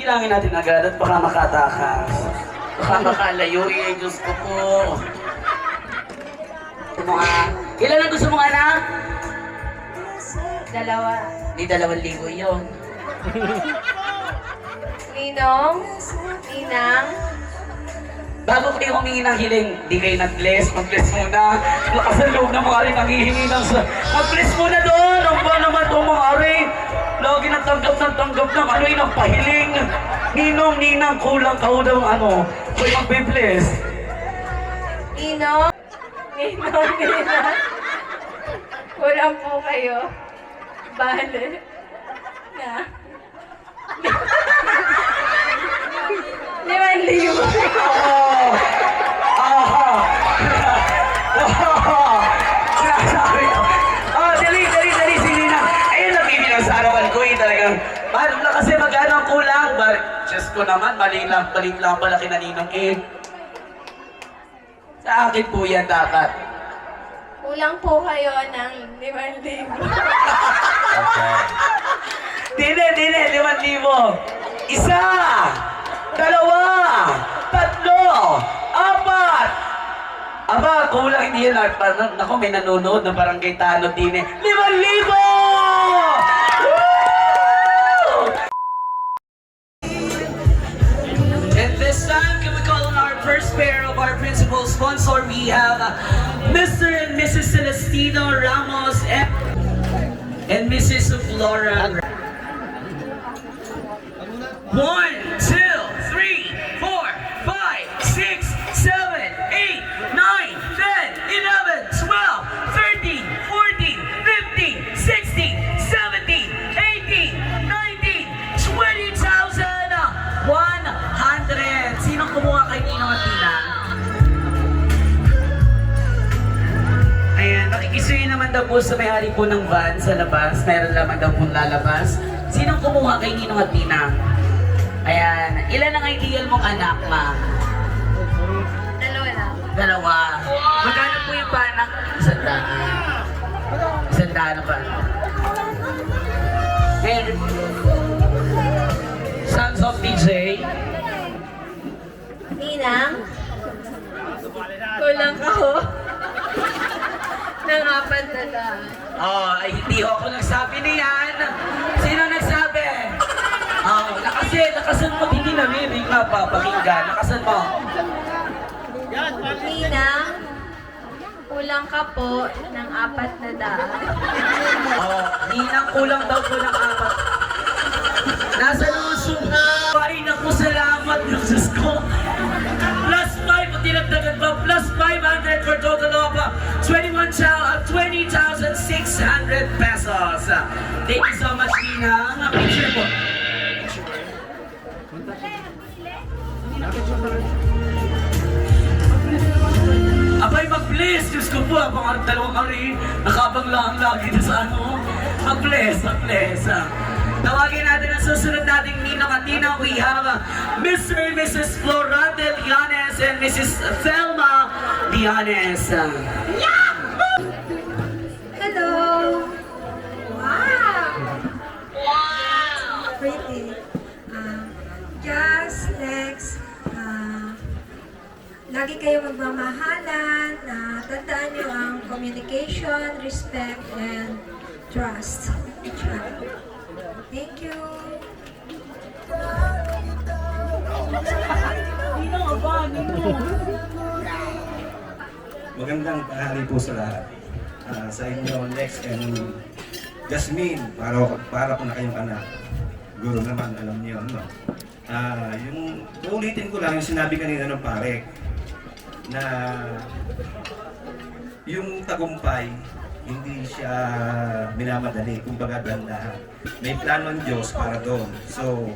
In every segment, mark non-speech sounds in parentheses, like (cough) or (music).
Bilangin natin agad at baka makatakas. Baka makalayo eh, Diyos ko po. Ito ilan ang gusto mong anak? Dalawa. Di dalawang libo yun. (laughs) Ninong, Ninang, Bago kayo humingi ng hiling, di kayo nag-bless, mag-bless muna. Lakas ang loob ng mga rin nangihingi ng sa... Mag-bless muna doon! Ang ba naman itong mga rin? Lagi nang tanggap ng tanggap ng ano yung ng pahiling. Ninong, ninang, kulang ka daw ano. Kung magbe-bless. Ninong, Ninong, Ninang. Kulang po kayo. Bale. Na. (laughs) Liman libo. Oh! ko naman, mali lang, mali lang pala kina Ninong Ed. Sa akin po yan dapat. Kulang po kayo ng 5,000. Okay. (laughs) Dine, dine, 5,000. Isa, dalawa, tatlo, apat. Aba, kulang hindi yan. Parang, ako, may nanonood na barangay Tano, dine. 5,000! Pair of our principal sponsor? We have uh, Mr. and Mrs. Celestino Ramos and, and Mrs. Flora. One, daw po sa may-ari po ng van sa labas. Meron naman daw pong lalabas. Sinong kumuha kay Ninong at Tina? Ayan, ilan ang ideal mong anak, ma? Dalawa lang. Dalawa. Magkano po yung panak? Isang daan. Isang daan pa. And, Sons of DJ. Ninang, kulang ako ng apat na daan. Oh, ay hindi ako nagsabi niyan. Sino nagsabi? Oh, nakasin, nakasan mo, hindi narinig na papakinggan. Nakasan mo. Ninang, kulang ka po ng apat na daan. Oh, hinang kulang daw po ng apat. Nasa lusong na. Ay, naku, salamat, Diyos ko. Plus 5, at dinagdagan pa, plus 500 for total of uh, 21 chao- uh, 20,600 pesos. Thank you so much, Ninang. Picture po. Abay, mag-bless! Diyos ko po, abang ang dalawang kami, nakabang lang lagi na sa ano. Mag-bless, mag-bless. Tawagin natin ang susunod nating Ninong at Tina. We have uh, Mr. and Mrs. Florante Llanes and Mrs. Thelma Llanes. Hello! Lagi kayo magmamahalan. Uh, tandaan nyo ang communication, respect, and trust each other. Thank you! Magandang tanghali po sa lahat. Ah, sa inyo, Lex and Jasmine, para, para po na kayong anak. Guro naman, alam niyo, no? Ah, yung, uulitin ko lang yung sinabi kanina ng pare, na yung tagumpay, hindi siya minamadali, kumbaga dahan May plano ng Diyos para doon. So,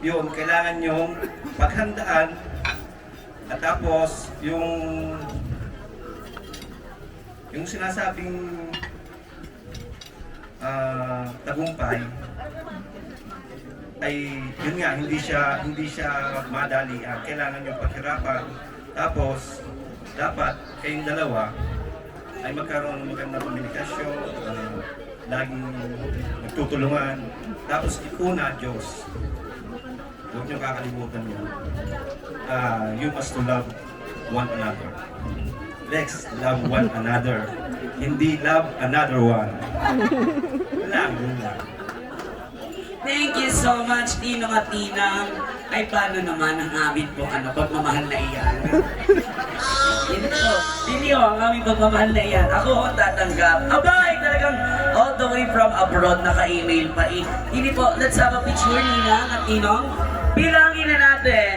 yun, kailangan yung paghandaan. At tapos yung yung sinasabing ah, tagumpay ay yun nga hindi siya hindi siya madali. Ah, kailangan yung paghirapan. Tapos dapat kayong dalawa ay magkaroon ng magandang komunikasyon ah, laging nagtutulungan tapos ikuna Diyos huwag niyo kakalimutan yun. Ah, you must to love one another. Lex, love one another. Hindi love another one. Yun lang. Thank you so much, Ninong at Ninang. Ay, paano naman ang amin po, ano, pagmamahal na iyan? (laughs) Hindi po, hindi po, ang aming pagmamahal na iyan. Ako ho tatanggap. Abay, talagang all the way from abroad, naka-email pa eh. Hindi po, let's have a picture, Ninang at Ninong. Bilangin na natin.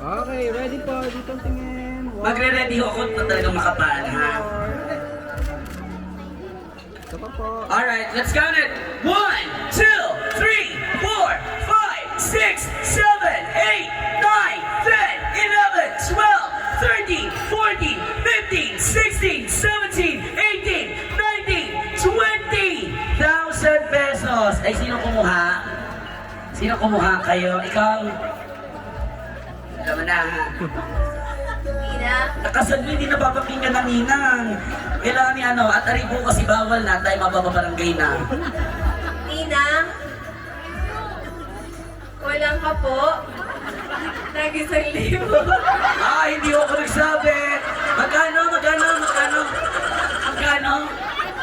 Okay, ready po. Dito tingin. Magre-ready ako pa talagang makapal, ha? Pa po. Alright, let's count it. One, two, three, four, five, six, seven, eight, nine, ten, eleven, twelve, thirteen, fourteen, fifteen, sixteen, seventeen, eighteen, nineteen, twenty thousand pesos. Ay, sino kumuha? Sino kumuha kayo? Ikaw? Alam mo na? Mo, hindi napapakinggan ng ninang. Kailangan ni ano, at aribo kasi bawal na tayo mababarangay na. Ina, kulang ka po. Nag isang libo. Ah, hindi ako nagsabi. Magkano, magkano, magkano? Magkano?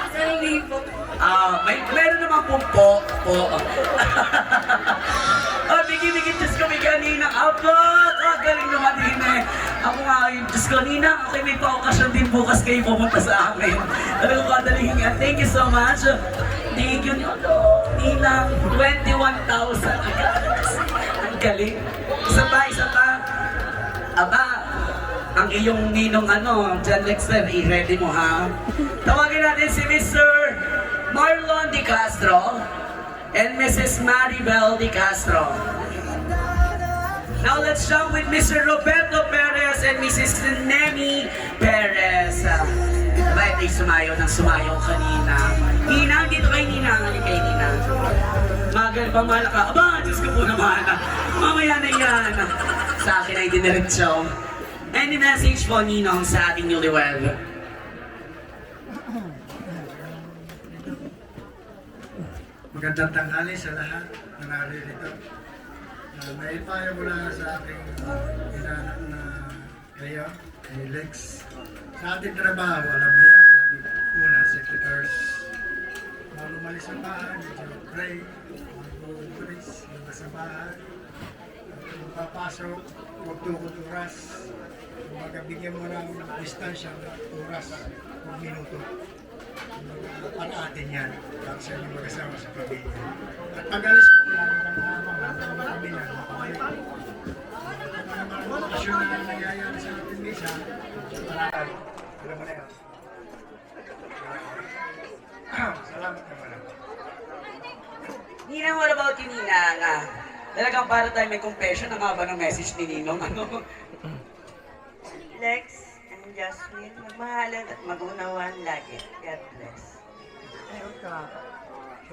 Isang libo. Ah, may meron naman pong po, po. (laughs) ah, bigyan-bigyan Diyos may kanina. Abot! Galing naman din eh. Ako nga, yung Diyos ko, Nina, okay, may pa-okasyon din bukas kayo pumunta sa amin. Talagang kadaling hinga. Thank you so much. Thank you, Nina. 21,000. Ang galing. Isa pa, isa pa. Aba, ang iyong ninong ano, John Lexter, i-ready mo ha. Tawagin natin si Mr. Marlon Di Castro and Mrs. Maribel Di Castro. Now let's jump with Mr. Roberto Perez and Mrs. Nemi Perez. Uh, Bakit ay sumayaw ng sumayaw kanina? Ninang, dito kay Ninang. Halika kay Ninang. Magal pa mahal. Aba, Diyos ko po naman. Mamaya na yan. Sa akin ay diniretso. Any message po, Ninong, sa ating newlywed? Magandang tanghali sa lahat na naririto. Uh, naipayo ko sa aking inanak na kayo, kay Lex. Sa ating trabaho, alam mo yan, lagi una, secretars. Bago umalis sa bahay, medyo pray, mag-ulis, lumabas sa bahay. Kung papasok, huwag tukot oras. Kumbaga, bigyan mo ng distansya ng oras, kung minuto para atin yan, para sa inyong mag-asawa sa pamilya. At pag-alis ko, Salamat naman ako. Ninang, what about you, Ninang? Ah, talagang para tayo may confession ang haba ng message ni Ninong. (laughs) Ano? Lex and Jasmine, magmahalan at magunawan lagi. God bless.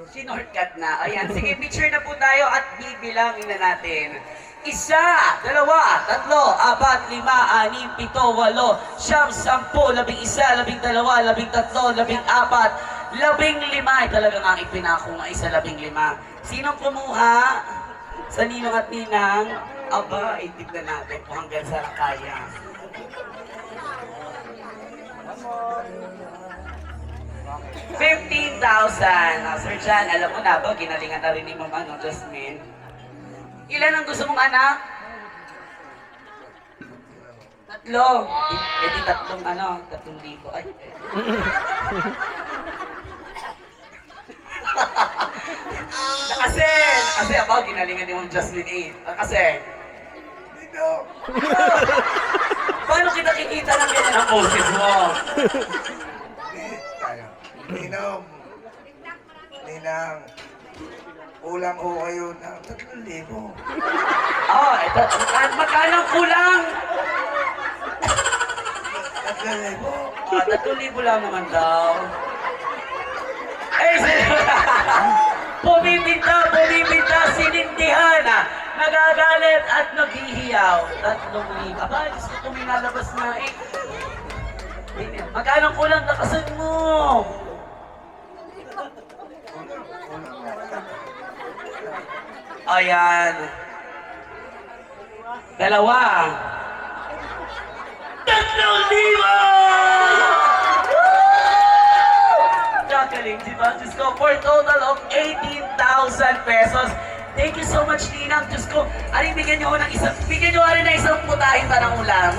Sinortcut na. Ayan, sige, picture na po tayo at bibilangin na natin. Isa, dalawa, tatlo, apat, lima, anim, pito, walo, siyam, sampu, labing isa, labing dalawa, labing tatlo, labing apat, labing lima. Ay, talagang ang ipinako nga isa, labing lima. Sinong kumuha? Sa ninong at ninang? Aba, itig na natin kung hanggang sa kaya. Come on. 15,000. Oh, ah, Sir John, alam mo na ba, ginalingan na rin ni Mama, no, Jasmine? Ilan ang gusto mong anak? Tatlo. Eh, di tatlong ano, tatlong libo. Ay. (laughs) Kasi, kasi ako, ginalingan ni Mama Jasmine 8. Kasi, Dino. (laughs) Paano kita kikita ng ganyan ang poses mo? (laughs) Ninong, Ninang, ulang ho kayo ng 3,000. Oh, ito, magkano magkano ang kulang? 3,000. Ah, tatlong libo lang naman daw. Eh, (laughs) pumipinta, pumipinta, sinindihan ah. Nagagalit at naghihiyaw. Tatlong libo. Aba, Diyos ko, kuminalabas na eh. Magkano ang kulang takasan mo? Ayan. Dalawa. Tatlong libo! Kakaling, di ba? Diyos ko, for a total of 18,000 pesos. Thank you so much, Ninang. Diyos ko, aling bigyan niyo ako ng isang, bigyan niyo ako ng isang putahin pa ng ulam.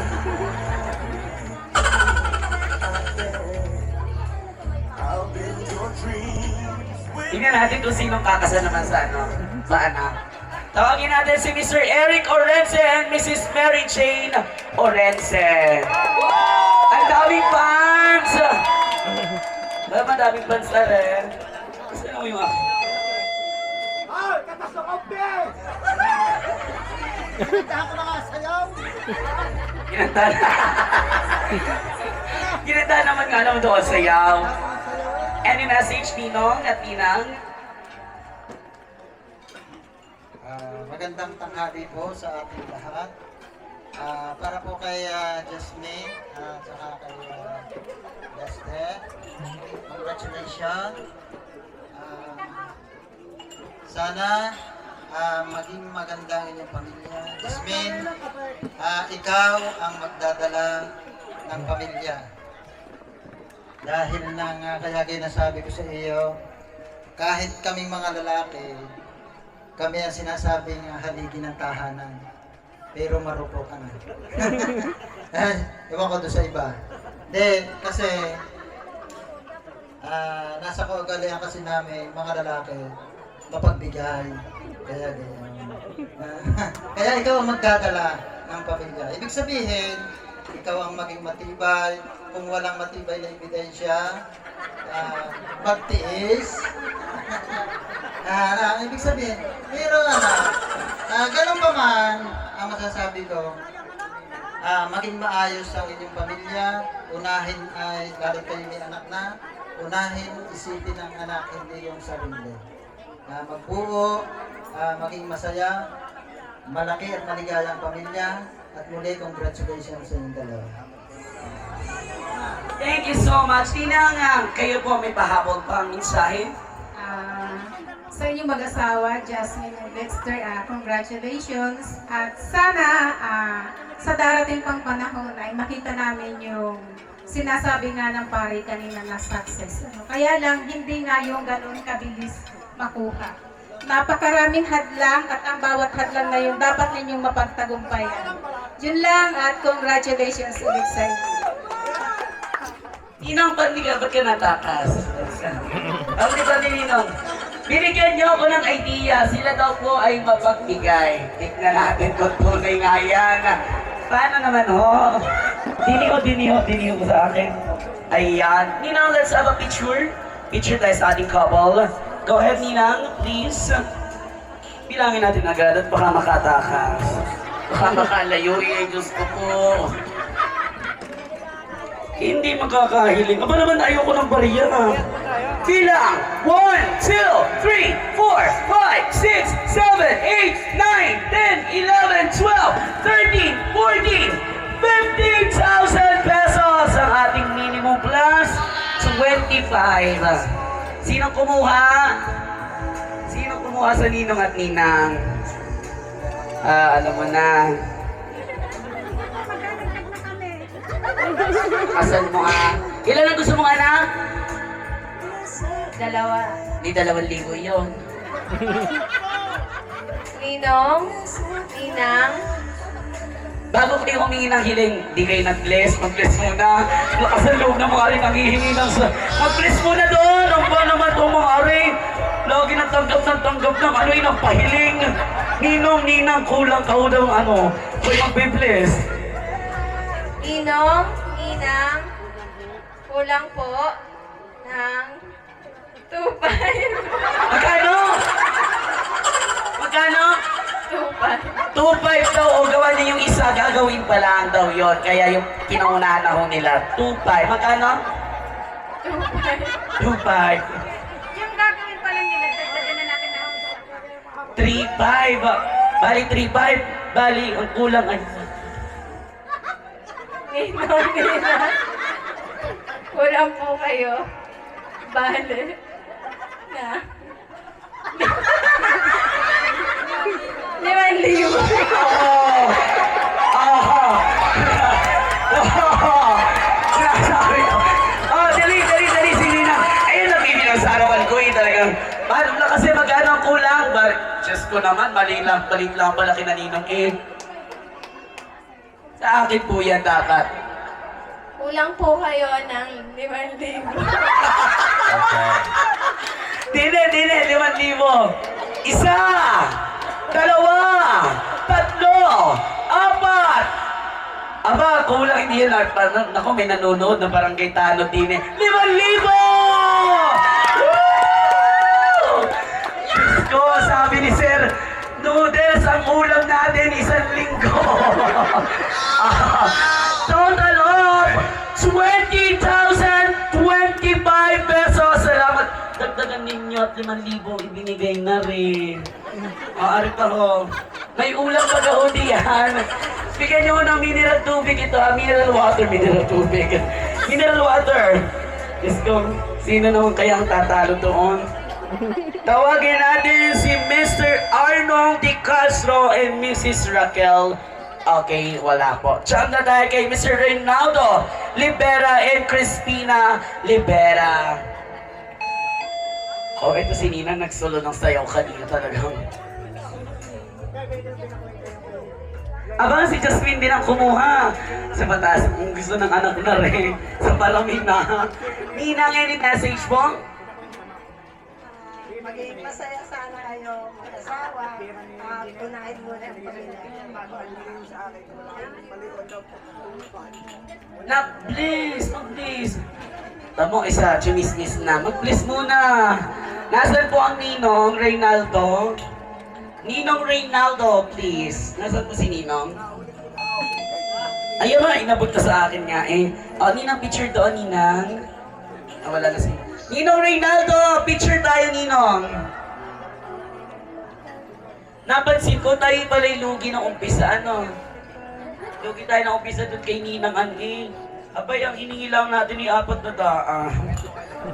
Tingnan natin kung sinong kakasal naman sa ano, sa anak. Tawagin natin si Mr. Eric Orense and Mrs. Mary Jane Orense. Ang daming fans! Diba madaming fans na rin? Gusto mo yung ako? Kinanta na. Kinanta naman nga naman doon sayaw. Any message, Ninong at Ninang? Ah, magandang tanghali po sa ating lahat. Ah, para po kay ah, Jasmine at saka kay uh, Leste. Congratulations. Ah, sana ah, maging maganda ang inyong pamilya. Jasmine, ah, ikaw ang magdadala ng pamilya. Dahil nang uh, kaya ginasabi ko sa iyo, kahit kaming mga lalaki, kami ang sinasabing uh, haligi ng tahanan. Pero marupo ka na. (laughs) Eh, Ewan ko doon sa iba. Hindi, kasi ah, nasa kaugalian kasi namin, mga lalaki, mapagbigay. Kaya ganyan. (laughs) Kaya ikaw ang magdadala ng pamilya. Ibig sabihin, ikaw ang maging matibay. Kung walang matibay na ebidensya, ah, magtiis, (laughs) Ah, ah, ibig sabihin, pero ano, ah, ganun pa man, ang masasabi ko, ah, maging maayos ang inyong pamilya, unahin ay, lalo kayo may anak na, unahin isipin ng anak, hindi yung sarili. Ah, magbuo, ah, maging masaya, malaki at maligaya ang pamilya, at muli, congratulations sa inyong dalawa. Thank you so much. Ninang, ah, kayo po may pahabol pang mensahe. Sa inyong mag-asawa, Jasmine and Dexter, ah, congratulations. At sana ah, sa darating pang panahon ay makita namin yung sinasabi nga ng pare kanina na success. Ano? Kaya lang, hindi nga yung ganun kabilis makuha. Napakaraming hadlang at ang bawat hadlang na yung dapat ninyong mapagtagumpayan. Yun lang at congratulations ulit sa inyo. Ninang, ba't di ka, ba't ka natakas? Ang (laughs) di ba ni Ninong? Binigyan niyo ako ng idea. Sila daw po ay mapagbigay. Tignan natin kung tunay nga yan. Paano naman ho? Diniho, diniho, diniho sa akin. Ayan. Ninang, let's have a picture. Picture tayo sa ating couple. Go ahead, Ninang, please. Bilangin natin agad at baka makatakas. Baka makalayo eh, Diyos ko po. Hindi makakahiling. Aba naman ayoko ng bariya. Bilang! 1, 2, 3, 4, 5, 6, 7, 8, 9, 10, 11, 12, 13, 14, 15,000 pesos ang ating minimum plus 25. Sinong kumuha? Sinong kumuha sa ninong at ninang? Ah, alam mo na. Asan mo ah? Ilan ang gusto mong anak? Dalawa. Di dalawang libo yun. Ninong, Ninang, Bago kayo humingi ng hiling, di kayo nag-bless, mag-bless muna. Lakas ang loob ng mga rin nangihingi ng sa... Mag-bless muna doon! Ang ba naman itong mga rin? Lagi nang tanggap ng tanggap ng ano yun ang pahiling. Ninong, ninang, kulang ka daw ano. Kung mag-bless. Ninong, Ninang, kulang po ng 2.5. Magkano? Magkano? 2.5. 2.5 daw o gawa niya yung isa, gagawin pa lang daw yon Kaya yung pinaunahan na ho nila, 2.5. Magkano? 2.5. 2.5. Yung gagawin pa lang nila, dagdagan na natin na 3.5. Bali 3.5. Bali, ang kulang ay... Panginoon nila. Kulang po kayo. Bale. Na. Liman libo. Oo. Oo. Oo. Oh, dali, dali, dali, si Nina. Ayun, napibilang ko eh, talagang. Paano na kasi magkano kulang? Bar, Diyos ko naman, mali lang, mali lang pala kinaninong eh. Sa akin po yan dapat. Kulang po kayo ng 5,000. Okay. (laughs) Dine, dine, liman libo. Isa, dalawa, tatlo, apat. Aba, kulang hindi yun. Parang, naku, may nanonood na parang kay Tano, dine. Liman libo! Woo! Diyos ko, sabi ni Sir, noodles ang ulam natin, isang (laughs) Total of 20,025 pesos. Salamat. Dagdagan ninyo at 5,000 ibinigay na rin. Ah, arit ako. May ulam pa ka yan. Bigyan nyo ng mineral tubig ito. Ah, mineral water, mineral tubig. mineral water. Diyos ko, sino naman kaya ang tatalo doon? Tawagin natin si Mr. Arnold Di Castro and Mrs. Raquel Okay, wala po. Chandra dahil kay Mr. Reynaldo Libera and Christina Libera. Oh, ito si Nina nagsulo ng sayaw kanina talagang. Abang si Jasmine din ang kumuha sa batas. Kung gusto ng anak na rin, sa parami na. Nina, ngayon message mo? maging masaya sana kayo mag-asawa. Uh, unahin muna ang pamilya bago ang sa akin. Wala akong paliod daw po. Not please, mag please. Tamo isa, chimismis na. Mag-please muna. Nasaan po ang Ninong Reynaldo? Ninong Reynaldo, please. Nasaan po si Ninong? Ayun ba, inabot ka sa akin nga eh. O, oh, Ninang picture doon, Ninang. Oh, wala na siya. Ninong Reynaldo, picture tayo, Ninong. Napansin ko, tayo pala'y lugi na umpisa, ano? Lugi tayo na umpisa doon kay Ninang Angie. Abay, ang hiningi lang natin ni apat na daan.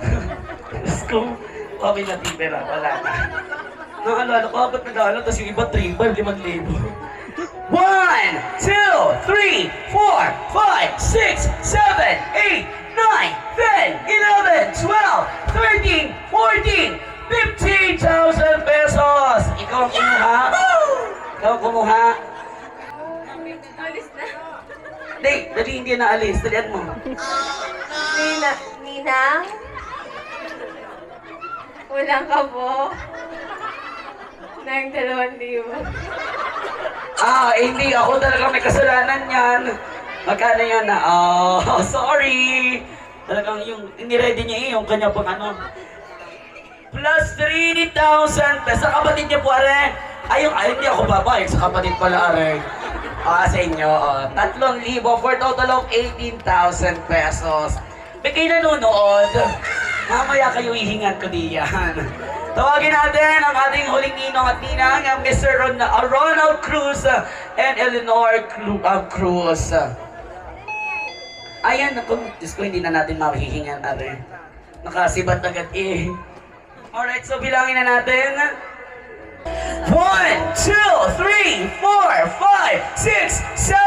(laughs) Diyos ko, kami na tibera, wala na. Naalala ko, apat na daan, tapos yung iba, tribal, limang libo. One, two, three, four, five, six, seven, eight, 10, 11, 12, 13, 14, 15,000 pesos! Ikaw ang kumuha? Ikaw ang kumuha? Alis na. Hindi, dali hindi na alis. Dalian mo. Nina, Ninang? Kulang ka po. Nang dalawang libo. Ah, eh, hindi. Ako talaga may kasalanan yan. Magkano yan na? Oh, (laughs) sorry. Talagang yung, iniready niya eh, yung kanya pang ano. Plus 3,000 pesos. Sa kapatid niya po, are. Ay, yung, ay, ako babayag sa kapatid pala, are. Ah, sa inyo, oh. 3,000 for total of 18,000 pesos. May kayo nanonood. Mamaya kayo ihingan ko diyan. (laughs) Tawagin natin ang ating huling ninong at ninang, ang Mr. Ron, uh, Ronald Cruz and Eleanor uh, Cruz. Ayan, naku, Diyos ko, hindi na natin mahihingan, are. Nakasibat agad eh. Alright, so bilangin na natin. 1, 2, 3, 4, 5, 6, 7,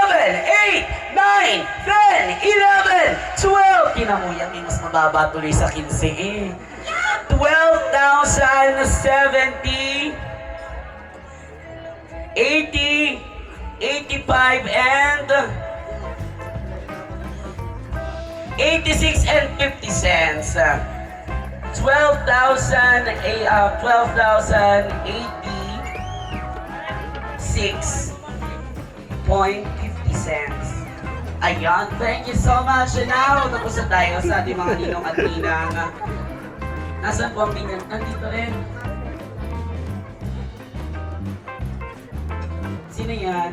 8, 9, 10, 11, 12. Tinan mo yan, may mas mababa tuloy sa 15 eh. 12,070, 80, 85, and 86 and 50 cents. 12,000, eh, uh, 12,086.50 cents. Ayan, thank you so much. And now, tapos na tayo sa ating mga ninong at ninang. Nasaan po ang pinyan? Nandito rin. Sino yan?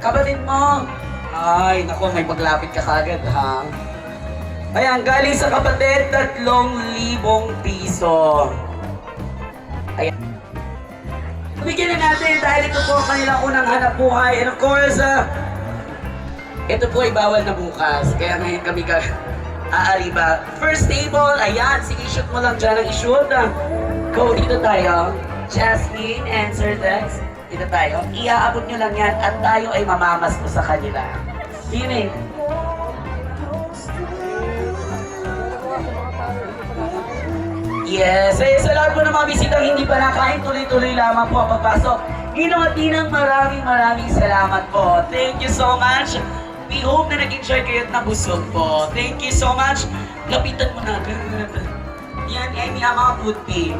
Kapatid mo? Ay, naku, may paglapit ka kagad, ha? Ayan, galing sa kapatid, tatlong libong piso. Ayan. Bigyan na natin dahil ito po ang kanilang unang hanap buhay. And of course, ah, ito po ay bawal na bukas. Kaya ngayon kami ka aariba. First table, ayan, sige, shoot mo lang dyan ang i-shoot. ah. Go, dito tayo. Jasmine, answer this. Dito tayo. Iaabot nyo lang yan at tayo ay mamamas ko sa kanila. Sine? Yes, eh, sa lahat po ng mga bisitang hindi pa nakain, tuloy-tuloy lamang po ang pagpasok. Ginong at Tinang, maraming maraming salamat po. Thank you so much. We hope na nag-enjoy kayo at nabusog po. Thank you so much. Lapitan mo na agad. Yan, yan, yan mga putpi.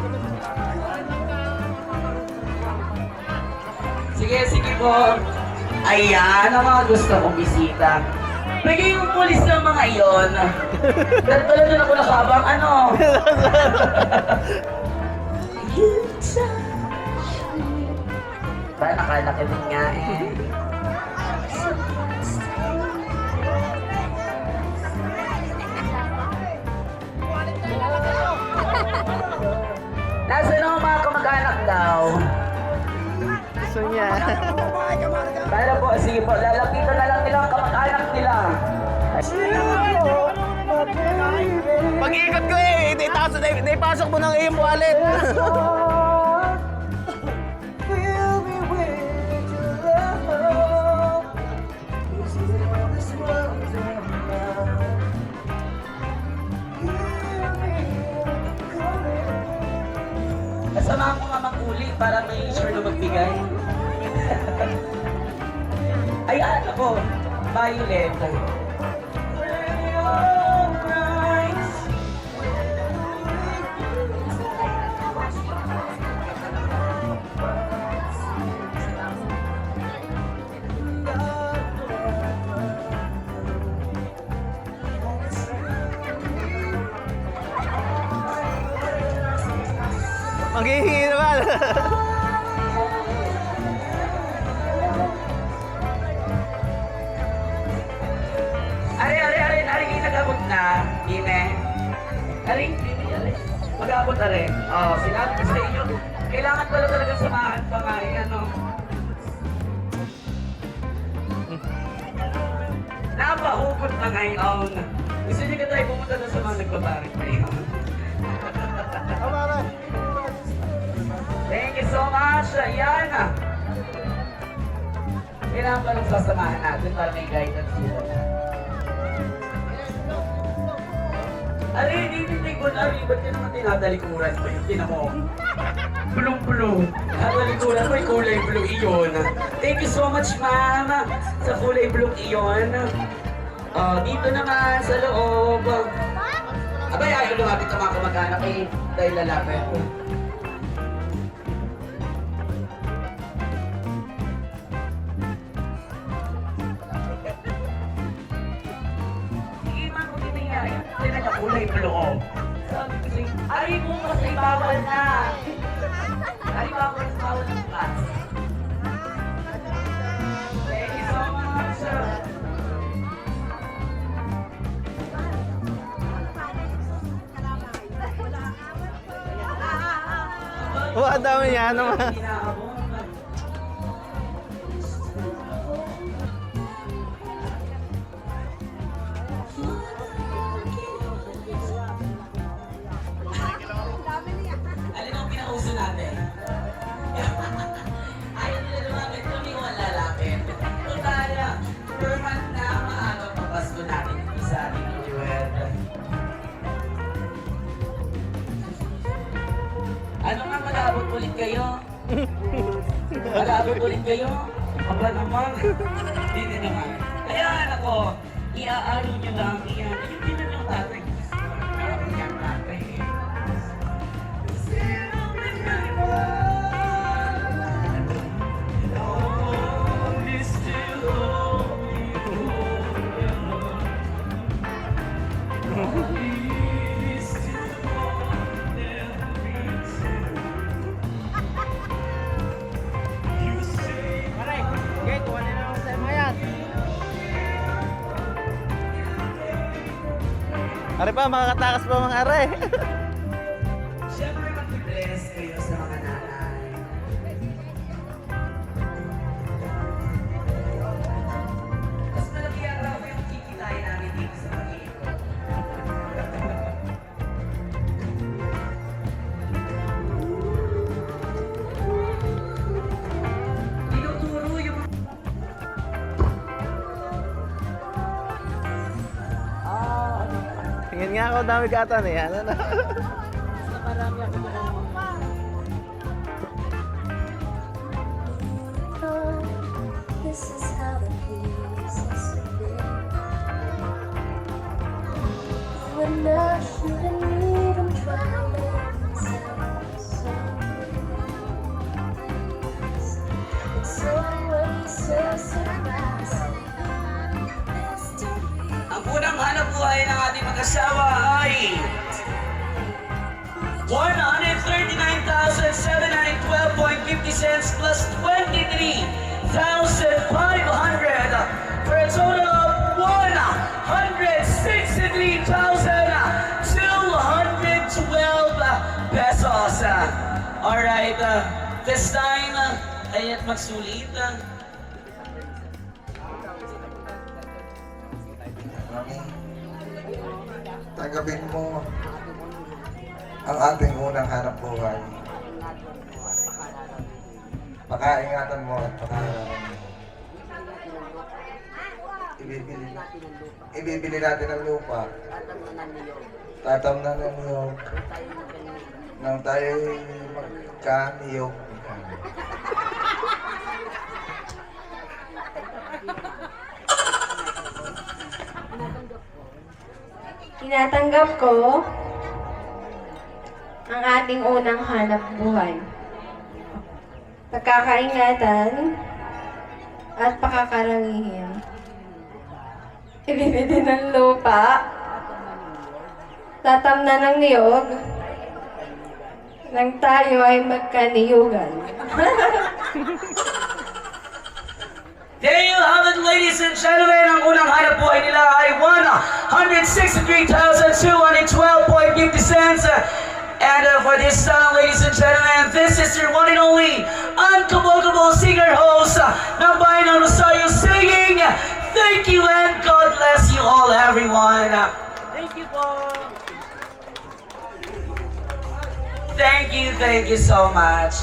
Sige, sige po. Ayan, ang mga gusto kong bisita. Pwede yung pulis ng mga iyon. Dahil pala doon ako nakabang, ano? Ba, nakalaki din nga eh. Nasaan ang mga kamag-anak daw? Gusto niya. Kaya po, sige po, lalapitan na lang nila ang kamag-anak nila. Pag-ikot ko eh, itaas, naipasok mo ng iyong wallet. Kasama ko nga mag-uli para may sure na magbigay. Ay, ano ko? Violet. Maghihingi (laughs) naman. Mag-abot, are. Oh, sinabi ko sa inyo, kailangan pala talaga samahan pa nga, eh, ano. Napahukot na ngayon. Gusto niyo ka tayo pumunta na sa mga nagbabarik ngayon. Thank you so much, Ayan. Kailangan pa lang sasamahan natin para may guidance sila. Ari, hindi ko na rin. Ba't ka naman tinadalikuran mo yung tinan mo? Bulong-bulong. Tinadalikuran mo yung kulay blue iyon. Thank you so much, ma'am, sa kulay blue iyon. Ah, dito naman sa loob. Abay, ayaw lumapit ang mga kamag-anak eh, dahil lalaki Oh, ang dami niya naman. Аріна. Makakatakas pa mga are. (laughs) nanonood namin katan eh. Ano na? (laughs) buhay ng ating mag-asawa ay 139,712.50 cents plus 23,500 for a total of 163,212 pesos. Alright, uh, this time, uh, ay at magsulit. Uh, tanggapin mo ang ating unang hanap buhay. Pakaingatan mo at pakaaralan mo. Ibibili, ibibili natin ang lupa. Tatamnan ng niyog. Nang tayo magkaniyog. Tinatanggap ko ang ating unang hanap buhay. Pagkakaingatan at pakakaramihin. Ibibili ng lupa, tatamnan ng niyog, nang tayo ay magkaniyugan. (laughs) There you have it, ladies and gentlemen. Ang unang hanap buhay nila ay 163,212.50 cents. And uh, for this song, ladies and gentlemen, this is your one and only uncommunicable singer host uh, ng Bayan ng Rosario singing. Thank you and God bless you all, everyone. Thank you po. Thank you, thank you so much.